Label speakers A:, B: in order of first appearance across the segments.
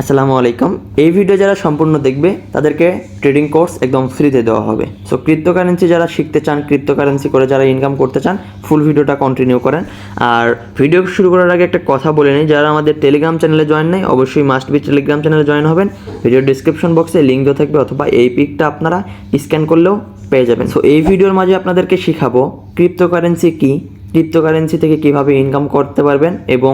A: আসসালামু আলাইকুম। এই ভিডিও যারা সম্পূর্ণ দেখবে, তাদেরকে ট্রেডিং কোর্স একদম ফ্রিতে দেওয়া হবে। সো ক্রিপ্টোকারেন্সি যারা শিখতে চান ক্রিপ্টোকারেন্সি করে যারা ইনকাম করতে চান ফুল ভিডিওটা কন্টিনিউ করেন। আর ভিডিও শুরু করার আগে একটা কথা বলে নিই, যারা আমাদের টেলিগ্রাম চ্যানেলে জয়েন নেই, অবশ্যই মাস্ট বি টেলিগ্রাম চ্যানেলে জয়েন হবেন। ভিডিও ডিসক্রিপশন বক্সে লিঙ্ক দেওয়া থাকবে, অথবা এই পিকটা আপনারা স্ক্যান করলেও পেয়ে যাবেন। সো এই ভিডিওর মাঝে আপনাদেরকে শেখাবো ক্রিপ্টোকারেন্সি কী? ক্রিপ্টোকারেন্সি থেকে কীভাবে ইনকাম করতে পারবেন এবং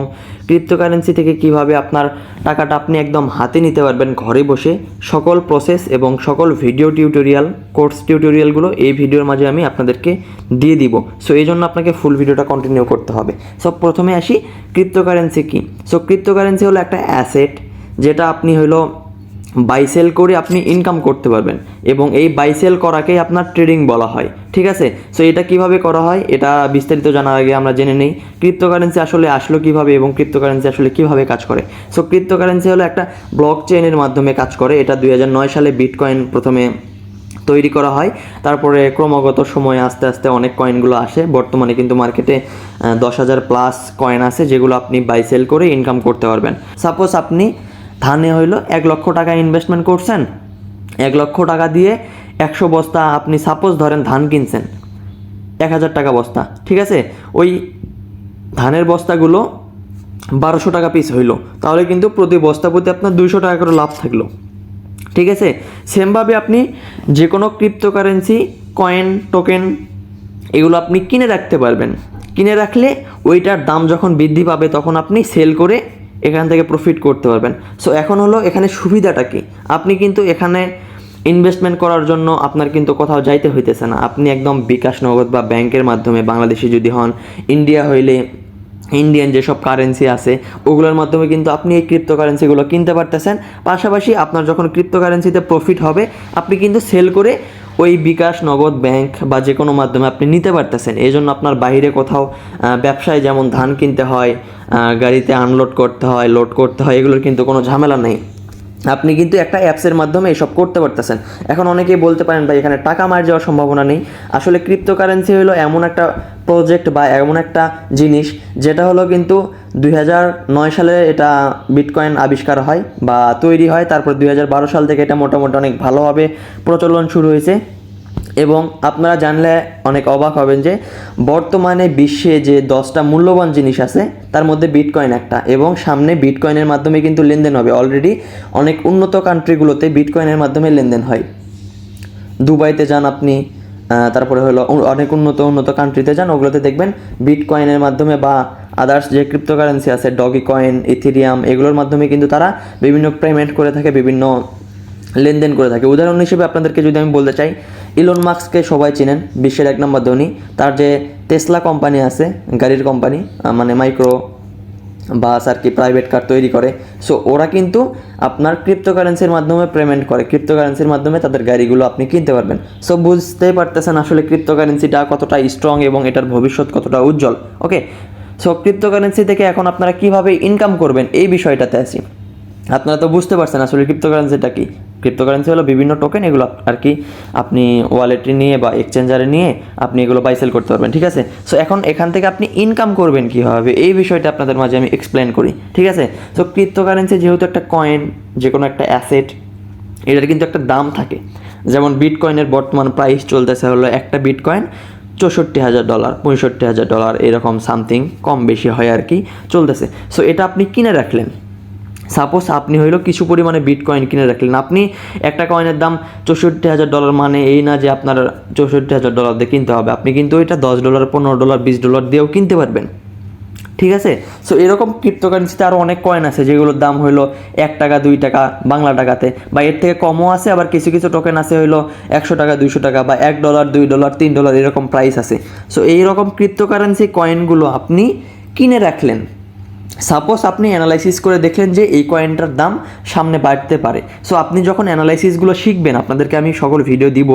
A: ক্রিপ্টোকারেন্সি থেকে কীভাবে আপনার টাকাটা আপনি একদম হাতে নিতে পারবেন ঘরে বসে, সকল প্রসেস এবং সকল ভিডিও টিউটোরিয়াল কোর্স টিউটোরিয়ালগুলো এই ভিডিওর মাঝে আমি আপনাদেরকে দিয়ে দিব। সো এই জন্য আপনাকে ফুল ভিডিওটা কন্টিনিউ করতে হবে। সো প্রথমে আসি ক্রিপ্টোকারেন্সি কী? সো ক্রিপ্টোকারেন্সি হলো একটা অ্যাসেট যেটা আপনি হলো বাই সেল করে আপনি ইনকাম করতে পারবেন এবং এই বাই সেল করাকেই আপনার ট্রেডিং বলা হয়, ঠিক আছে? সো এটা কীভাবে করা হয়? এটা বিস্তারিত জানার আগে আমরা জেনে নেই। ক্রিপ্টোকারেন্সি আসলে আসলো কীভাবে এবং ক্রিপ্টোকারেন্সি আসলে কীভাবে কাজ করে? সো ক্রিপ্টোকারেন্সি হলো একটা ব্লক চেইনের মাধ্যমে কাজ করে। এটা দু হাজার নয় সালে বিটকয়েন প্রথমে তৈরি করা হয়। তারপরে ক্রমাগত সময়ে আস্তে আস্তে অনেক কয়েনগুলো আসে। বর্তমানে কিন্তু মার্কেটে দশ হাজার প্লাস কয়েন আছে যেগুলো আপনি বাই সেল করে ইনকাম করতে পারবেন। সাপোজ আপনি ধানে হইল এক লক্ষ টাকা ইনভেস্টমেন্ট করছেন। এক লক্ষ টাকা দিয়ে একশো বস্তা আপনি সাপোজ ধরেন ধান কিনছেন। এক হাজার টাকা বস্তা, ঠিক আছে? ওই ধানের বস্তাগুলো বারোশো টাকা পিস হইল। তাহলে কিন্তু প্রতি বস্তা প্রতি আপনার দুইশো টাকা করে লাভ থাকল। ঠিক আছে? সেমভাবে আপনি যে কোনো ক্রিপ্টোকারেন্সি কয়েন টোকেন এগুলো আপনি কিনে রাখতে পারবেন। কিনে রাখলে ওইটার দাম যখন বৃদ্ধি পাবে, তখন আপনি সেল করে এখান থেকে প্রফিট করতে পারবেন। সো এখন হলো এখানে সুবিধাটা কি? আপনি কিন্তু এখানে ইনভেস্টমেন্ট করার জন্য আপনার কিন্তু কোথাও যাইতে হইতেছে না। আপনি একদম বিকাশ নগদ বা ব্যাংকের মাধ্যমে বাংলাদেশি যদি হন ইন্ডিয়া হইলে ইন্ডিয়ান যেসব কারেন্সি আছে, ওগুলোর মাধ্যমে কিন্তু আপনি এই ক্রিপ্টো কারেন্সিগুলো কিনতে পারতেছেন। পাশাপাশি আপনার যখন ক্রিপ্টো কারেন্সিতে প্রফিট হবে, আপনি কিন্তু সেল করে ওই বিকাশ নগদ ব্যাংক বা যে কোনো মাধ্যমে আপনি নিতে পারতেছেন। এই জন্য আপনার বাইরে কোথাও ব্যবসায় যেমন ধান কিনতে হয় গাড়িতে আনলোড করতে হয় লোড করতে হয়, এগুলোর কিন্তু কোনো ঝামেলা নেই। আপনি কিন্তু একটা অ্যাপসের মাধ্যমে এসব করতে পারতেছেন। এখন অনেকেই বলতে পারেন, ভাই, এখানে টাকা মার যাওয়ার সম্ভাবনা নেই। আসলে ক্রিপ্টোকারেন্সি হলো এমন একটা প্রজেক্ট বা এমন একটা জিনিস, যেটা হলো কিন্তু দুই সালে এটা বিটকয়েন আবিষ্কার হয় বা তৈরি হয়। তারপর দু হাজার বারো সাল থেকে এটা মোটামুটি অনেক ভালোভাবে প্রচলন শুরু হয়েছে। এবং আপনারা জানলে অনেক অবাক হবেন যে বর্তমানে বিশ্বে যে দশটা মূল্যবান জিনিস আছে, তার মধ্যে বিটকয়েন একটা এবং সামনে বিটকয়েনের মাধ্যমে কিন্তু লেনদেন হবে। অলরেডি অনেক উন্নত কান্ট্রিগুলোতে বিটকয়েনের মাধ্যমে লেনদেন হয়। দুবাইতে যান আপনি তারপরে হলো অনেক উন্নত উন্নত কান্ট্রিতে যান, ওগুলোতে দেখবেন বিটকয়েনের মাধ্যমে বা আদার্স যে ক্রিপ্টোকারেন্সি আছে ডগি কয়েন ইথিরিয়াম এগুলোর মাধ্যমে কিন্তু তারা বিভিন্ন পেমেন্ট করে থাকে বিভিন্ন লেনদেন করে থাকে। উদাহরণ হিসেবে আপনাদেরকে যদি আমি বলতে চাই ইলন মাস্ককে সবাই চেনেন, বিশ্বের এক নম্বর ধনী। তার যে টেসলা কোম্পানি আছে, গাড়ির কোম্পানি মানে মাইক্রো বাস আর কি প্রাইভেট কার তৈরি করে। সো ওরা কিন্তু আপনার ক্রিপ্টোকারেন্সির মাধ্যমে পেমেন্ট করে। ক্রিপ্টোকারেন্সির মাধ্যমে তাদের গাড়িগুলো আপনি কিনতে পারবেন। সো বুঝতেই পারতেছেন আসলে ক্রিপ্টোকারেন্সিটা কতটা স্ট্রং এবং এটার ভবিষ্যৎ কতটা উজ্জ্বল। ওকে সো ক্রিপ্টোকারেন্সি থেকে এখন আপনারা কীভাবে ইনকাম করবেন, এই বিষয়টাতে আসি আপনারা তো বুঝতে পারছেন আসলে ক্রিপ্টোকারেন্সিটা কি। ক্রিপ্টোকারেন্সি হলো বিভিন্ন টোকেন এগুলো আর কি আপনি ওয়ালেটে নিয়ে বা এক্সচেঞ্জারে নিয়ে আপনি এগুলো বাই সেল করতে পারবেন, ঠিক আছে? সো এখন এখান থেকে আপনি ইনকাম করবেন কীভাবে? এই বিষয়টা আপনাদের মাঝে আমি এক্সপ্লেন করি, ঠিক আছে? সো ক্রিপ্টোকারেন্সি যেহেতু একটা কয়েন যে কোনো একটা অ্যাসেট এটার কিন্তু একটা দাম থাকে। যেমন বিটকয়েনের বর্তমান প্রাইস চলতেছে হলো একটা বিটকয়েন চৌষট্টি হাজার ডলার পঁয়ষট্টি হাজার ডলার এরকম সামথিং কম বেশি হয় আর কি চলতেছে। সো এটা আপনি কিনে রাখলেন। সাপোজ আপনি হইল কিছু পরিমাণে বিটকয়েন কিনে রাখলেন। আপনি একটা কয়েনের দাম চৌষট্টি হাজার ডলার মানে এই না যে আপনার চৌষট্টি হাজার ডলার দিয়ে কিনতে হবে। আপনি কিন্তু ওইটা দশ ডলার পনেরো ডলার বিশ ডলার দিয়েও কিনতে পারবেন। ঠিক আছে? সো এরকম ক্রিপ্টোকারেন্সিতে আরও অনেক কয়েন আছে যেগুলোর দাম হইল এক টাকা, দুই টাকা বাংলা টাকাতে। বা এর থেকে কমও আছে, আবার কিছু কিছু টোকেন আছে হইল একশো টাকা, দুইশো টাকা বা এক ডলার দুই ডলার তিন ডলার এরকম প্রাইস আছে। সো এইরকম ক্রিপ্টোকারেন্সি কয়েনগুলো আপনি কিনে রাখলেন। সাপোজ আপনি অ্যানালাইসিস করে দেখলেন যে এই কয়েনটার দাম সামনে বাড়তে পারে। সো আপনি যখন অ্যানালাইসিসগুলো শিখবেন, আপনাদেরকে আমি সকল ভিডিও দিব,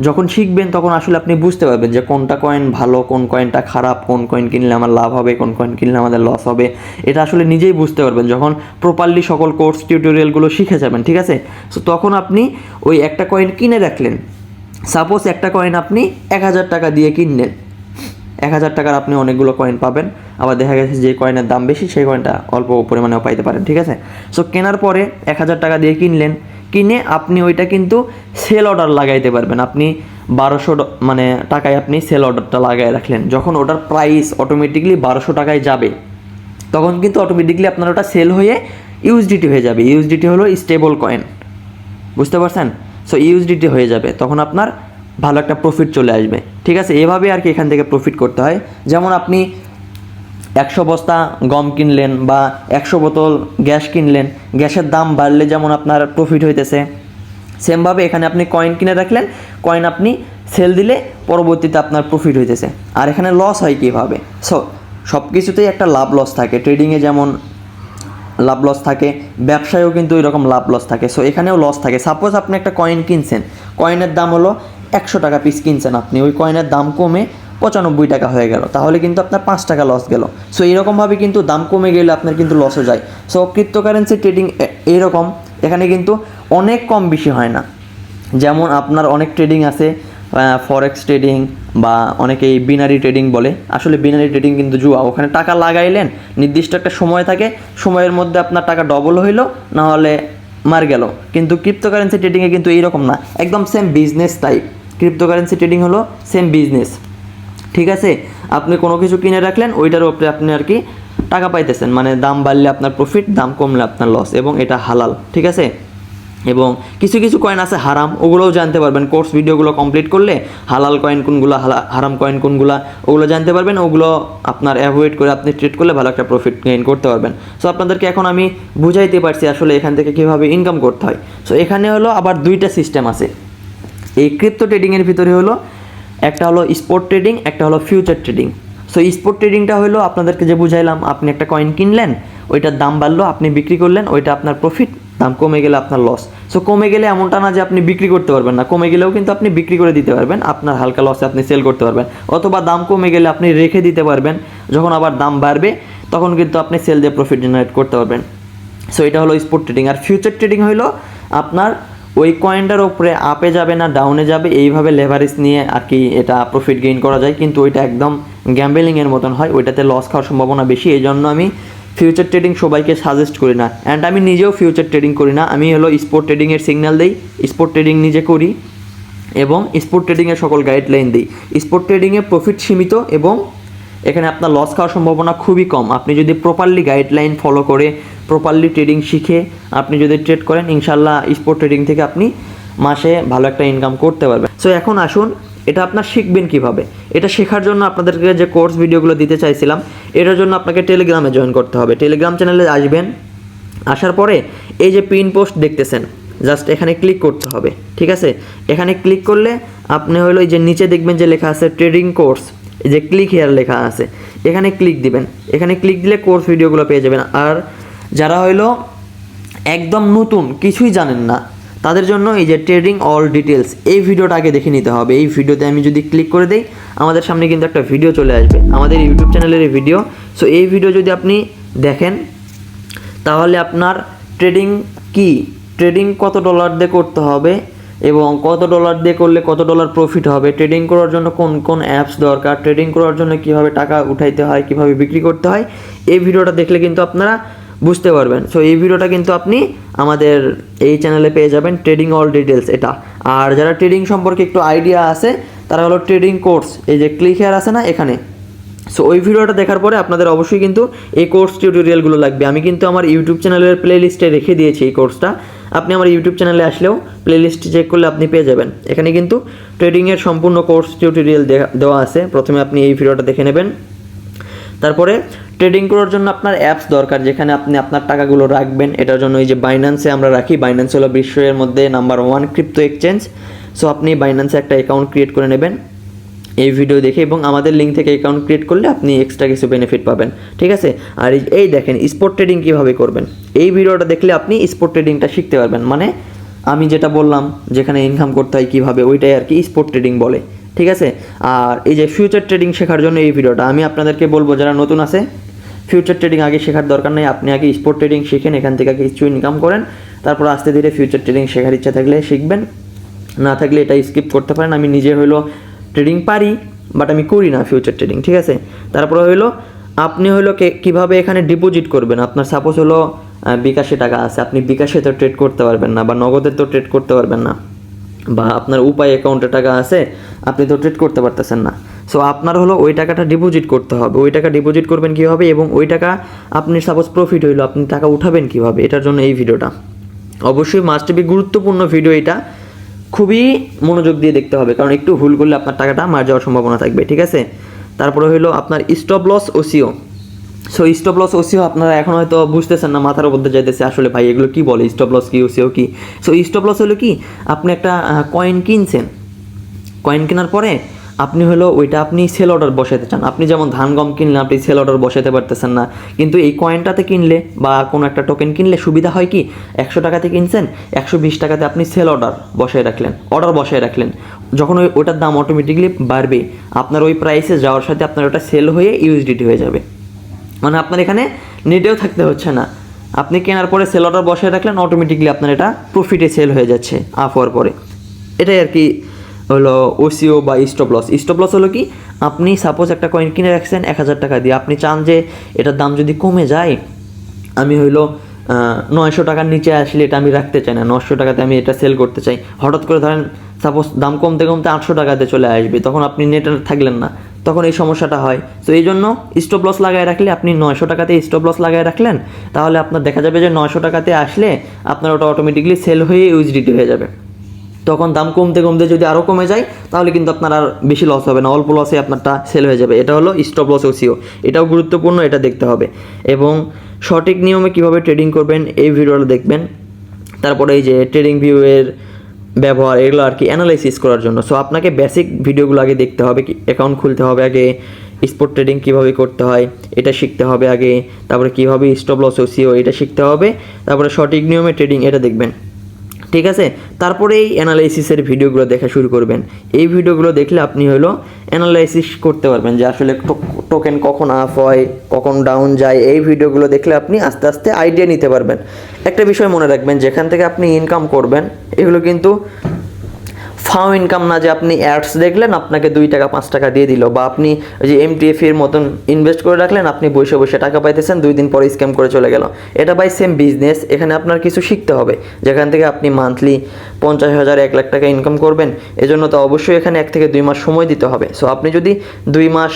A: যখন শিখবেন তখন আসলে আপনি বুঝতে পারবেন যে কোনটা কয়েন ভালো, কোন কয়েনটা খারাপ, কোন কয়েন কিনলে আমার লাভ হবে, কোন কয়েন কিনলে আমাদের লস হবে। এটা আসলে নিজেই বুঝতে পারবেন যখন প্রপারলি সকল কোর্স টিউটোরিয়ালগুলো শিখে যাবেন, ঠিক আছে? সো তখন আপনি ওই একটা কয়েন কিনে রাখলেন সাপোজ একটা কয়েন আপনি এক হাজার টাকা দিয়ে কিনলেন। এক হাজার টাকার আপনি অনেকগুলো কয়েন পাবেন। আবার দেখা গেছে যে কয়েনের দাম বেশি, সেই কয়েনটা অল্প পরিমাণেও পাইতে পারেন, ঠিক আছে? সো কেনার পরে এক হাজার টাকা দিয়ে কিনলেন, কিনে আপনি ওইটা কিন্তু সেল অর্ডার লাগাইতে পারবেন। আপনি বারোশো মানে টাকায় আপনি সেল অর্ডারটা লাগাই রাখলেন। যখন ওটার প্রাইস অটোমেটিকলি বারোশো টাকায় যাবে, তখন কিন্তু অটোমেটিকলি আপনার ওটা সেল হয়ে ইউএসডিটি হয়ে যাবে। ইউএসডিটি হলো স্টেবল কয়েন বুঝতে পারছেন? সো ইউএসডিটি হয়ে যাবে, তখন আপনার ভালো একটা প্রফিট চলে আসবে, ঠিক আছে? এভাবে আর কি এখান থেকে প্রফিট করতে হয়। যেমন আপনি একশো বস্তা গম কিনলেন বা একশো বোতল গ্যাস কিনলেন, গ্যাসের দাম বাড়লে যেমন আপনার প্রফিট হইতেছে, সেমভাবে এখানে আপনি কয়েন কিনে রাখলেন কয়েন আপনি সেল দিলে পরবর্তীতে আপনার প্রফিট হইতেছে। আর এখানে লস হয় কীভাবে? সো সব কিছুতেই একটা লাভ লস থাকে। ট্রেডিংয়ে যেমন লাভ লস থাকে, ব্যবসায়ও কিন্তু এরকম লাভ লস থাকে। সো এখানেও লস থাকে। সাপোজ আপনি একটা কয়েন কিনছেন কয়েনের দাম হলো একশো টাকা পিস কিনছেন আপনি। ওই কয়েনের দাম কমে পঁচানব্বই টাকা হয়ে গেল। তাহলে কিন্তু আপনার পাঁচ টাকা লস গেল। সো এইরকমভাবে কিন্তু দাম কমে গেলে আপনার কিন্তু লসও যায়। সো ক্রিপ্টোকারেন্সি ট্রেডিং এইরকম। এখানে কিন্তু অনেক কম বেশি হয় না। যেমন আপনার অনেক ট্রেডিং আছে ফরেক্স ট্রেডিং বা অনেকেই বিনারি ট্রেডিং বলে। আসলে বিনারি ট্রেডিং কিন্তু জুয়া। ওখানে টাকা লাগাইলেন, নির্দিষ্ট একটা সময় থাকে, সময়ের মধ্যে আপনার টাকা ডবল হইল না হলে মার গেল। কিন্তু ক্রিপ্টোকারেন্সি ট্রেডিংয়ে কিন্তু এইরকম না। একদম same business type cryptocurrency trading হলো সেম বিজনেস ঠিক আছে? আপনি কোনো কিছু কিনে রাখলেন, ওইটার উপরে আপনি আর কি টাকা পাইতেছেন। মানে দাম বাড়লে আপনার প্রফিট দাম কমলে আপনার লস এবং এটা হালাল, ঠিক আছে? এবং কিছু কিছু কয়েন আছে, হারাম, ওগুলোও জানতে পারবেন। কোর্স ভিডিওগুলো কমপ্লিট করলে হালাল কয়েন কোনগুলো, হালা- হারাম কয়েন কোনগুলো, ওগুলো জানতে পারবেন। ওগুলো আপনার অ্যাভয়েড করে আপনি ট্রিট করলে ভালো একটা প্রফিট গেইন করতে পারবেন। সো আপনাদেরকে এখন আমি বুঝাইতে পারছি আসলে এখান থেকে কীভাবে ইনকাম করতে হয়। সো এখানে হলো আবার দুইটা সিস্টেম আছে। এই ক্রিপ্টো ট্রেডিংয়ের ভিতরে হলো একটা হলো স্পোর্ট ট্রেডিং একটা হলো ফিউচার ট্রেডিং সো স্পোর্ট ট্রেডিংটা হলো আপনাদেরকে যে বুঝাইলাম, আপনি একটা কয়েন কিনলেন, ওইটার দাম বাড়লো, আপনি বিক্রি করলেন, ওইটা আপনার প্রফিট দাম কমে গেলে আপনার লস সো কমে গেলে এমনটা না যে আপনি বিক্রি করতে পারবেন না, কমে গেলেও কিন্তু আপনি বিক্রি করে দিতে পারবেন, আপনার হালকা লসে আপনি সেল করতে পারবেন, অথবা দাম কমে গেলে আপনি রেখে দিতে পারবেন, যখন আবার দাম বাড়বে, তখন কিন্তু আপনি সেল দিয়ে প্রফিট জেনারেট করতে পারবেন। সো এটা হলো স্পোর্ট ট্রেডিং আর ফিউচার ট্রেডিং হলো আপনার ওই কয়েনটার ওপরে আপে যাবে না ডাউনে যাবে, এইভাবে লেভারেজ নিয়ে আর কি এটা প্রফিট গেইন করা যায়। কিন্তু ওইটা একদম গ্যাম্বেলিংয়ের মতন হয়, ওইটাতে লস খাওয়ার সম্ভাবনা বেশি। এই জন্য আমি ফিউচার ট্রেডিং সবাইকে সাজেস্ট করি না। অ্যান্ড আমি নিজেও ফিউচার ট্রেডিং করি না। আমি হলো স্পোর্ট ট্রেডিংয়ের সিগন্যাল দিই স্পোর্ট ট্রেডিং নিজে করি এবং স্পোর্ট ট্রেডিংয়ের সকল গাইডলাইন দিই। স্পোর্ট ট্রেডিংয়ে প্রফিট সীমিত এবং এখানে আপনার লস খাওয়ার সম্ভাবনা খুবই কম। আপনি যদি প্রপারলি গাইডলাইন ফলো করে প্রপারলি ট্রেডিং শিখে আপনি যদি ট্রেড করেন ইনশাল্লাহ স্পোর্ট ট্রেডিং থেকে আপনি মাসে ভালো একটা ইনকাম করতে পারবেন। সো এখন আসুন, এটা আপনার শিখবেন কীভাবে? এটা শেখার জন্য আপনাদেরকে যে কোর্স ভিডিওগুলো দিতে চাইছিলাম, এটার জন্য আপনাকে টেলিগ্রামে জয়েন করতে হবে। টেলিগ্রাম চ্যানেলে আসবেন, আসার পরে এই যে পিন পোস্ট দেখতেছেন জাস্ট এখানে ক্লিক করতে হবে, ঠিক আছে? এখানে ক্লিক করলে আপনি হলো এই যে নিচে দেখবেন যে লেখা আছে ট্রেডিং কোর্স এই যে ক্লিক হেয়ার লেখা আছে, এখানে ক্লিক দিবেন। এখানে ক্লিক দিলে কোর্স ভিডিওগুলো পেয়ে যাবেন। আর যারা হইল একদম নতুন, কিছুই জানেন না, তাদের জন্য এই যে ট্রেডিং অল ডিটেলস এই ভিডিওটা আগে দেখে নিতে হবে। এই ভিডিওতে আমি যদি ক্লিক করে দেই, আমাদের সামনে কিন্তু একটা ভিডিও চলে আসবে, আমাদের ইউটিউব চ্যানেলের এই ভিডিও সো এই ভিডিও যদি আপনি দেখেন, তাহলে আপনার ট্রেডিং কি? ট্রেডিং কত ডলার দিয়ে করতে হবে? এবং কত ডলার দিয়ে করলে কত ডলার প্রফিট হবে? ট্রেডিং করার জন্য কোন কোন অ্যাপস দরকার? ট্রেডিং করার জন্য কীভাবে টাকা উঠাইতে হয়, কীভাবে বিক্রি করতে হয়? এই ভিডিওটা দেখলে কিন্তু আপনারা বুঝতে পারবেন। সো এই ভিডিওটা কিন্তু আপনি আমাদের এই চ্যানেলে পেয়ে যাবেন ট্রেডিং অল ডিটেলস এটা। আর যারা ট্রেডিং সম্পর্কে একটু আইডিয়া আছে, তারা হলো ট্রেডিং কোর্স এই যে ক্লিক হেয়ার আছে না, এখানে। সো ওই ভিডিওটা দেখার পরে আপনাদের অবশ্যই কিন্তু এই কোর্স টিউটোরিয়ালগুলো লাগবে। আমি কিন্তু আমার ইউটিউব চ্যানেলের প্লে লিস্টে রেখে দিয়েছি এই কোর্সটা আপনি আমার ইউটিউব চ্যানেলে আসলেও প্লে লিস্ট চেক করলে আপনি পেয়ে যাবেন। এখানে কিন্তু ট্রেডিংয়ের সম্পূর্ণ কোর্স টিউটোরিয়াল দেওয়া আছে। প্রথমে আপনি এই ভিডিওটা দেখে নেবেন। তারপরে ট্রেডিং করার জন্য আপনার অ্যাপস দরকার, যেখানে আপনি আপনার টাকাগুলো রাখবেন। এটার জন্য এই যে বাইন্যান্সে আমরা রাখি। বাইন্যান্স হলো বিশ্বের মধ্যে number one crypto exchange so আপনি বাইন্যান্সে একটা অ্যাকাউন্ট ক্রিয়েট করে নেবেন। এই ভিডিও দেখে এবং আমাদের লিঙ্ক থেকে অ্যাকাউন্ট ক্রিয়েট করলে আপনি এক্সট্রা কিছু বেনিফিট পাবেন, ঠিক আছে? আর এই- দেখেন স্পোর্ট ট্রেডিং কীভাবে করবেন? এই ভিডিওটা দেখলে আপনি স্পোর্ট ট্রেডিংটা শিখতে পারবেন। মানে আমি যেটা বললাম, যেখানে ইনকাম করতে হয় কীভাবে, ওইটাই আর কি স্পোর্ট ট্রেডিং বলে, ঠিক আছে? আর এই যে ফিউচার ট্রেডিং শেখার জন্য এই ভিডিওটা আমি আপনাদেরকে বলব, যারা নতুন আছে ফিউচার ট্রেডিং আগে শেখার দরকার নেই। আপনি আগে স্পোর্ট ট্রেডিং শিখেন, এখান থেকে কিছু ইনকাম করেন, তারপর আস্তে ধীরে ফিউচার ট্রেডিং শেখার ইচ্ছা থাকলে শিখবেন। না থাকলে এটা স্কিপ করতে পারেন। আমি নিজে হইল ট্রেডিং পারি বাট আমি করি না ফিউচার ট্রেডিং ঠিক আছে? তারপরে হইল, আপনি কে, কীভাবে এখানে ডিপোজিট করবেন? আপনার সাপোজ হলো বিকাশে টাকা আছে, আপনি বিকাশে তো ট্রেড করতে পারবেন না, বা নগদে তো ট্রেড করতে পারবেন না, বা আপনার উপায় অ্যাকাউন্টে টাকা আছে, আপনি তো ট্রেড করতে পারতেছেন না। সো আপনার হলো ওই টাকাটা ডিপোজিট করতে হবে। ওই টাকা ডিপোজিট করবেন কীভাবে? এবং ওই টাকা আপনি সাপোজ প্রফিট হইল, আপনি টাকা উঠাবেন কীভাবে? এটার জন্য এই ভিডিওটা অবশ্যই মাস্ট বি গুরুত্বপূর্ণ ভিডিও এটা। খুবই মনোযোগ দিয়ে দেখতে হবে, কারণ একটু ভুল করলে আপনার টাকাটা মার যাওয়ার সম্ভাবনা থাকবে, ঠিক আছে? তারপরে হলো আপনার stop loss OCO so stop loss OCO আপনারা এখন হয়তো বুঝতেছেন না, মাথার মধ্যে যাইতেছে আসলে ভাই, এগুলো কি বলে স্টপ লস কি ওসিও কি? সো স্টপ লস হলো কি, আপনি একটা কয়েন কিনছেন। কয়েন কেনার পরে আপনি হলো ওইটা আপনি সেল অর্ডার বসাতে চান। আপনি যেমন ধান, গম কিনলে আপনি সেল অর্ডার বসাতে পারতেছেন না। কিন্তু এই কয়েনটাতে কিনলে বা কোনো একটা টোকেন কিনলে সুবিধা হয় কি? একশো টাকাতে কিনছেন, একশো বিশ টাকাতে আপনি সেল অর্ডার বসায় রাখলেন অর্ডার বসায় রাখলেন। যখন ওই ওটার দাম অটোমেটিকলি বাড়বে। আপনার ওই প্রাইসে যাওয়ার সাথে আপনার ওটা সেল হয়ে ইউএসডিটি হয়ে যাবে। মানে আপনার এখানে নেটেও থাকতে হচ্ছে না। আপনি কেনার পরে সেল অর্ডার বসায় রাখলেন অটোমেটিকলি আপনার এটা প্রফিটে সেল হয়ে যাচ্ছে আপ হওয়ার পরে। এটাই আর কি হলো ওসিও বা স্টপ লস স্টপ লস হলো কি, আপনি সাপোজ একটা কয়েন কিনে রাখছেন, এক হাজার টাকা দিয়ে। আপনি চান যে এটার দাম যদি কমে যায়, আমি হইল নয়শো টাকার নিচে আসলে এটা আমি রাখতে চাই না নশো টাকাতে আমি এটা সেল করতে চাই। হঠাৎ করে ধরেন সাপোজ দাম কমতে কমতে আটশো টাকাতে চলে আসবে, তখন আপনি নেটে থাকলেন না, তখন এই সমস্যাটা হয়। তো এই জন্য স্টপ লস লাগায় রাখলে আপনি নয়শো টাকাতে স্টপ লস লাগায় রাখলেন, তাহলে আপনার দেখা যাবে যে নয়শো টাকাতে আসলে আপনার ওটা অটোমেটিকলি সেল হয়ে ইউজডিটি হয়ে যাবে। তখন দাম কমতে কমতে যদি আরও কমে যায়, তাহলে কিন্তু আপনার আর বেশি লস হবে না। অল্প লসে আপনারটা সেল হয়ে যাবে। এটা হলো স্টপ লস ওসিও এটাও গুরুত্বপূর্ণ, এটা দেখতে হবে। এবং সঠিক নিয়মে কীভাবে ট্রেডিং করবেন, এই ভিডিওটা দেখবেন। তারপরে এই যে ট্রেডিং ভিউয়ের ব্যবহার, এগুলো আর কি অ্যানালাইসিস করার জন্য। সো আপনাকে বেসিক ভিডিওগুলো আগে দেখতে হবে, কি অ্যাকাউন্ট খুলতে হবে আগে স্পোর্ট ট্রেডিং কীভাবে করতে হয়, এটা শিখতে হবে আগে, তারপরে কীভাবে স্টপ লস ওসিও এটা শিখতে হবে, তারপরে সঠিক নিয়মে ট্রেডিং এটা দেখবেন। ঠিক আছে? তারপরে এই অ্যানালাইসিসের ভিডিওগুলো দেখা শুরু করবেন। এই ভিডিওগুলো দেখলে আপনি হলো অ্যানালাইসিস করতে পারবেন যে আসলে টোকেন কখন আপ হয়, কখন ডাউন যায়। এই ভিডিওগুলো দেখলে আপনি আস্তে আস্তে আইডিয়া নিতে পারবেন। একটা বিষয় মনে রাখবেন, যেখান থেকে আপনি ইনকাম করবেন, এগুলো কিন্তু ফাও ইনকাম না যে আপনি অ্যাডস দেখলেন, আপনাকে দুই টাকা, পাঁচ টাকা দিয়ে দিল বা আপনি যে এমটিএফ এর মতন ইনভেস্ট করে রাখলেন, আপনি বসে বসে টাকা পাইতেছেন, দুই দিন পরে স্ক্যাম করে চলে গেল। এটা বাই সেম বিজনেস এখানে আপনার কিছু শিখতে হবে। যেখান থেকে আপনি মান্থলি পঞ্চাশ হাজার, এক লাখ টাকা ইনকাম করবেন, এজন্য তো অবশ্যই এখানে এক থেকে দুই মাস সময় দিতে হবে। সো আপনি যদি দুই মাস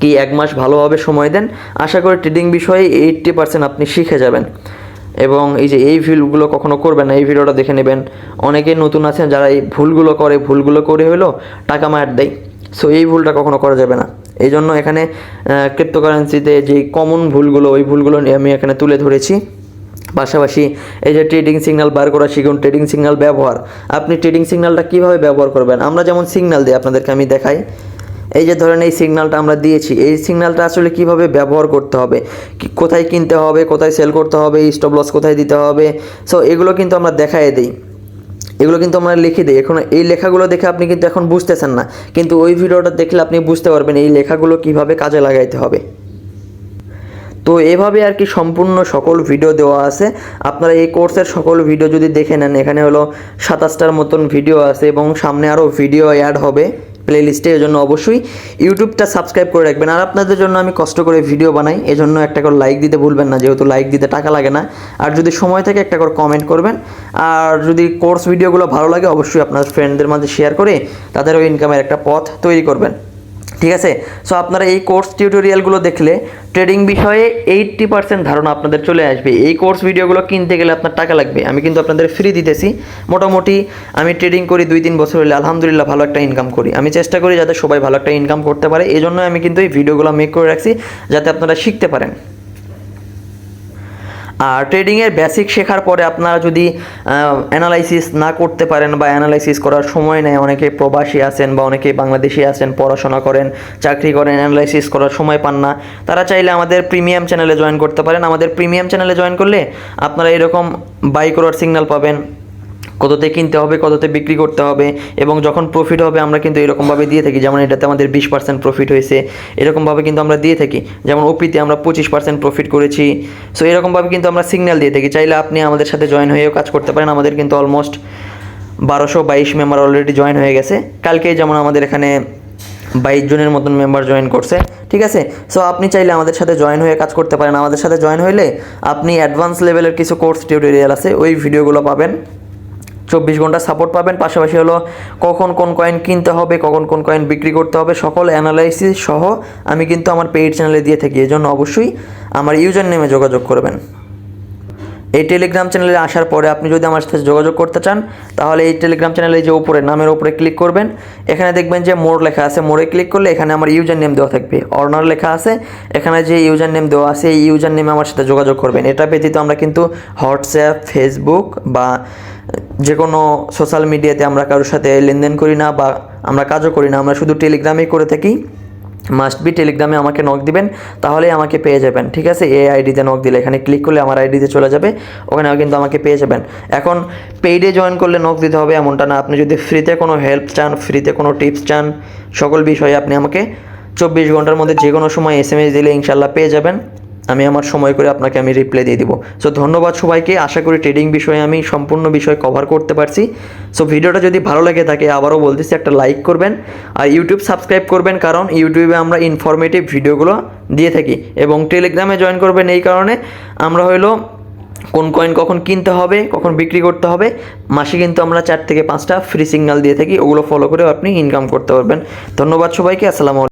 A: কি এক মাস ভালোভাবে সময় দেন, আশা করি ট্রেডিং বিষয়ে এইট্টি পার্সেন্ট আপনি শিখে যাবেন। এবং এই যে এই ভুলগুলো কখনো করবেন না, এই ভিডিওটা দেখে নেবেন। অনেকে নতুন আছেন যারা এই ভুলগুলো করে ভুলগুলো করে হলো টাকা মার দেয়। সো এই ভুলটা কখনো করা যাবে না। এই জন্য এখানে ক্রিপ্টোকারেন্সিতে যে কমন ভুলগুলো, ওই ভুলগুলো নিয়ে আমি এখানে তুলে ধরেছি। পাশাপাশি এই যে ট্রেডিং সিগন্যাল বার করা শিখুন ট্রেডিং সিগন্যাল ব্যবহার। আপনি ট্রেডিং সিগন্যালটা কীভাবে ব্যবহার করবেন? আমরা যেমন সিগন্যাল দিই, আপনাদেরকে আমি দেখাই। এই যে ধরেন এই সিগন্যালটা আমরা দিয়েছি, এই সিগন্যালটা আসলে কীভাবে ব্যবহার করতে হবে? কোথায় কিনতে হবে? কোথায় সেল করতে হবে? স্টপ লস কোথায় দিতে হবে? সো এগুলো কিন্তু আমরা দেখাই দিই। এগুলো কিন্তু আমরা লিখে দিই। এখন এই লেখাগুলো দেখে আপনি কিন্তু এখন বুঝতেছেন না। কিন্তু ওই ভিডিওটা দেখলে আপনি বুঝতে পারবেন এই লেখাগুলো কীভাবে কাজে লাগাইতে হবে। তো এভাবে আর কি সম্পূর্ণ সকল ভিডিও দেওয়া আছে। আপনারা এই কোর্সের সকল ভিডিও যদি দেখে নেন, এখানে হলো সাতাশটার মতন ভিডিও আছে এবং সামনে আরও ভিডিও অ্যাড হবে। প্লে লিস্টে এজন্য অবশ্যই ইউটিউবটা সাবস্ক্রাইব করে রাখবেন। আর আপনাদের জন্য আমি কষ্ট করে ভিডিও বানাই, এজন্য একটা করে লাইক দিতে ভুলবেন না, যেহেতু লাইক দিতে টাকা লাগে না। আর যদি সময় থাকে, একটা করে কমেন্ট করবেন। আর যদি কোর্স ভিডিওগুলো ভালো লাগে, অবশ্যই আপনার ফ্রেন্ডদের মাঝে শেয়ার করে তাদেরও ইনকামের একটা পথ তৈরি করবেন। ঠিক আছে? সো আপনারা এই কোর্স টিউটোরিয়ালগুলো দেখলে ট্রেডিং বিষয়ে এইট্টি পার্সেন্ট ধারণা আপনাদের চলে আসবে। এই কোর্স ভিডিওগুলো কিনতে গেলে আপনার টাকা লাগবে। আমি কিন্তু আপনাদের ফ্রি দিতেছি। মোটামুটি আমি ট্রেডিং করি দুই তিন বছর হলে আলহামদুলিল্লাহ ভালো একটা ইনকাম করি। আমি চেষ্টা করি যাতে সবাই ভালো একটা ইনকাম করতে পারে। এই জন্য আমি কিন্তু এই ভিডিওগুলো মেক করে রাখছি, যাতে আপনারা শিখতে পারেন। আর ট্রেডিংয়ের বেসিক শেখার পরে আপনারা যদি অ্যানালাইসিস না করতে পারেন বা অ্যানালাইসিস করার সময় নেয় অনেকে প্রবাসী আছেন বা অনেকে বাংলাদেশি আছেন, পড়াশোনা করেন, চাকরি করেন অ্যানালাইসিস করার সময় পান না, তারা চাইলে আমাদের প্রিমিয়াম চ্যানেলে জয়েন করতে পারেন। আমাদের প্রিমিয়াম চ্যানেলে জয়েন করলে আপনারা এরকম বাই করার সিগন্যাল পাবেন কততে কিনতে হবে, কততে বিক্রি করতে হবে এবং যখন প্রফিট হবে আমরা কিন্তু এরকমভাবে দিয়ে থাকি। যেমন এটাতে আমাদের বিশ পার্সেন্ট প্রফিট হয়েছে, এরকমভাবে কিন্তু আমরা দিয়ে থাকি। যেমন ওপিতে আমরা পঁচিশ পার্সেন্ট প্রফিট করেছি। সো এরকমভাবে কিন্তু আমরা সিগন্যাল দিয়ে থাকি। চাইলে আপনি আমাদের সাথে জয়েন হয়েও কাজ করতে পারেন। আমাদের কিন্তু অলমোস্ট বারোশো বাইশ মেম্বার অলরেডি জয়েন হয়ে গেছে। কালকেই যেমন আমাদের এখানে বাইশ জনের মতন মেম্বার জয়েন করছে। ঠিক আছে? সো আপনি চাইলে আমাদের সাথে জয়েন হয়ে কাজ করতে পারেন। আমাদের সাথে জয়েন হইলে আপনি অ্যাডভান্স লেভেলের কিছু কোর্স টিউটোরিয়াল আছে। ওই ভিডিওগুলো পাবেন। চব্বিশ ঘণ্টা সাপোর্ট পাবেন। পাশাপাশি হলো কখন কোন কয়েন কিনতে হবে, কখন কোন কয়েন বিক্রি করতে হবে, সকল অ্যানালাইসিস সহ আমি কিন্তু আমার পেইড চ্যানেলে দিয়ে থাকি। এই জন্য অবশ্যই আমার ইউজার নেমে যোগাযোগ করবেন। এই টেলিগ্রাম চ্যানেলে আসার পরে আপনি যদি আমার সাথে যোগাযোগ করতে চান, তাহলে এই টেলিগ্রাম চ্যানেলে যে উপরে, নামের উপরে ক্লিক করবেন। এখানে দেখবেন যে মোর লেখা আছে। মোড়ে ক্লিক করলে এখানে আমার ইউজার নেম দেওয়া থাকবে। অর্নার লেখা আছে। এখানে যে ইউজার নেম দেওয়া আছে, এই ইউজার নেমে আমার সাথে যোগাযোগ করবেন। এটা ব্যতীত আমরা কিন্তু হোয়াটসঅ্যাপ ফেসবুক বা যে কোনো সোশ্যাল মিডিয়াতে আমরা কারোর সাথে লেনদেন করি না বা আমরা কাজও করি না, আমরা শুধু টেলিগ্রামেই করে থাকি। মাস্ট বি টেলিগ্রামে আমাকে নক দিবেন, তাহলেই আমাকে পেয়ে যাবেন, ঠিক আছে? এই আইডিতে নক দিলে, এখানে ক্লিক করলে আমার আইডিতে চলে যাবে, ওখানেও কিন্তু আমাকে পেয়ে যাবেন। এখন পেইডে জয়েন করলে নক দিতে হবে এমনটা না, আপনি যদি ফ্রিতে কোনো হেল্প চান ফ্রিতে কোনো টিপস চান, সকল বিষয়ে আপনি আমাকে চব্বিশ ঘণ্টার মধ্যে যে কোনো সময় এস এম এস দিলে ইনশাল্লাহ পেয়ে যাবেন। আমি আমার সময় করে আপনাকে আমি রিপ্লাই দিয়ে দিব। সো ধন্যবাদ সবাইকে। আশা করি ট্রেডিং বিষয়ে আমি সম্পূর্ণ বিষয় কভার করতে পারছি। সো ভিডিওটা যদি ভালো লাগে থাকে, আবারও বলতেছি, একটা লাইক করবেন আর ইউটিউব সাবস্ক্রাইব করবেন, কারণ ইউটিউবে আমরা ইনফরমেটিভ ভিডিওগুলো দিয়ে থাকি এবং টেলিগ্রামে জয়েন করবেন এই কারণে আমরা হইল কোন কয়েন কখন কিনতে হবে, কখন বিক্রি করতে হবে, মাসে কিন্তু আমরা চার থেকে পাঁচটা ফ্রি সিগনাল দিয়ে থাকি, ওগুলো ফলো করেও আপনি ইনকাম করতে পারবেন। ধন্যবাদ সবাইকে, আসসালামু